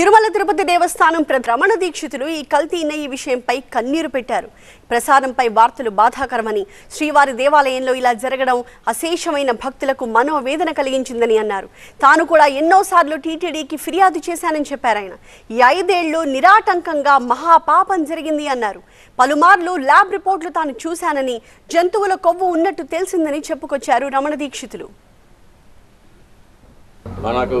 తిరుమల తిరుపతి దేవస్థానం రమణ దీక్షితులు ఈ కల్తీ ఈ విషయంపై కన్నీరు పెట్టారు. ప్రసాదంపై వార్తలు బాధాకరమని శ్రీవారి దేవాలయంలో ఇలా జరగడం అశేషమైన భక్తులకు మనోవేదన కలిగించిందని అన్నారు. తాను కూడా ఎన్నోసార్లు టీటీడీకి ఫిర్యాదు చేశానని చెప్పారు ఆయన. ఈ ఐదేళ్ళు నిరాటంకంగా మహాపాపం జరిగింది అన్నారు. పలుమార్లు ల్యాబ్ రిపోర్ట్లు తాను చూశానని జంతువుల కొవ్వు ఉన్నట్టు తెలిసిందని చెప్పుకొచ్చారు రమణ దీక్షితులు. మనకు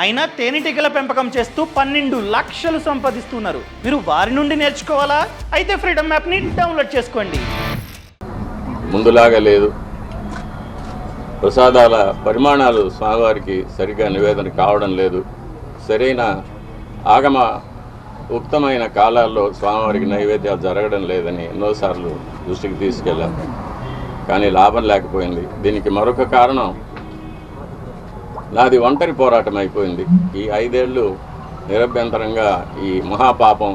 అయినా తేనెటీగల పెంపకం చేస్తూ పన్నెండు లక్షలు సంపాదిస్తున్నారు. మీరు వారి నుండి నేర్చుకోవాలా? అయితే ఫ్రీడమ్ యాప్ని డౌన్లోడ్ చేసుకోండి. ముందులాగా లేదు. ప్రసాదాల పరిమాణాలు స్వామివారికి సరిగ్గా నివేదన కావడం లేదు. సరైన ఆగమ ఉక్తమైన కాలాల్లో స్వామివారికి నైవేద్యాలు జరగడం లేదని ఎన్నోసార్లు దృష్టికి తీసుకెళ్ళాం. కానీ లాభం లేకపోయింది. దీనికి మరొక కారణం నాది ఒంటరి పోరాటం అయిపోయింది. ఈ ఐదేళ్ళు నిరభ్యంతరంగా ఈ మహాపాపం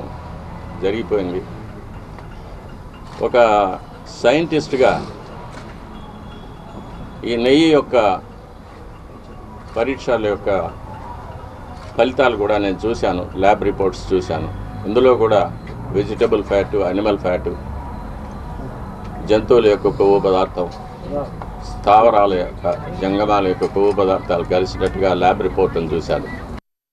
జరిగిపోయింది. ఒక సైంటిస్ట్గా ఈ నెయ్యి యొక్క పరీక్షల యొక్క ఫలితాలు కూడా నేను చూశాను ల్యాబ్ రిపోర్ట్స్ చూశాను. ఇందులో కూడా వెజిటబుల్ ఫ్యాటు అనిమల్ ఫ్యాటు జంతువుల యొక్క కొవ్వు పదార్థం. స్థావరాల యొక్క జంగమాల యొక్క కొవ్వు పదార్థాలు కలిసినట్టుగా ల్యాబ్ రిపోర్ట్ను చూశాను.